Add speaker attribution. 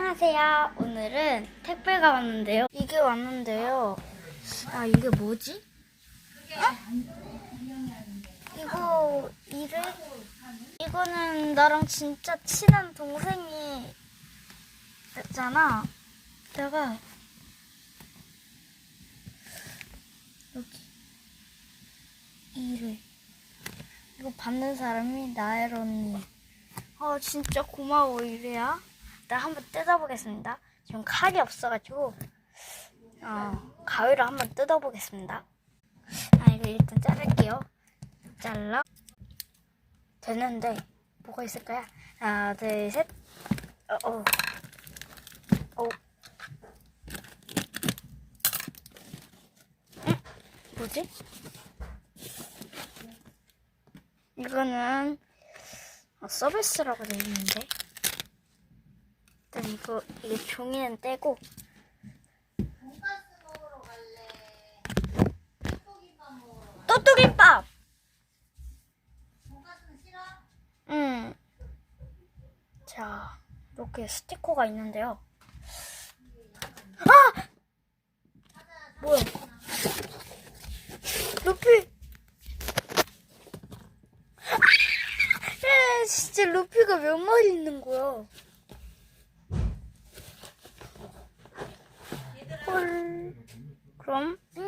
Speaker 1: 안녕하세요. 오늘은 택배가 왔는데요. 이게 왔는데요. 아, 이게 뭐지? 어? 이거, 이를? 이거는 나랑 진짜 친한 동생이 했잖아. 내가, 여기, 이를. 이거 받는 사람이 나엘 언니. 아 진짜 고마워 이래야. 나 한번 뜯어보겠습니다. 지금 칼이 없어가지고 어, 가위로 한번 뜯어보겠습니다. 아 이거 일단 자를게요. 잘라. 되는데 뭐가 있을까요? 하나 둘 셋. 어, 어. 어. 응? 뭐지? 이거는 어, 서비스라고 되어 있는데 일단 이거 이게 종이는 떼고.
Speaker 2: 싫어?
Speaker 1: 음. 자 이렇게 스티커가 있는데요. 아! 뭐야? 루피! 아, 진짜 루피가 몇 마리 있는 거야 헐 그럼? 안녕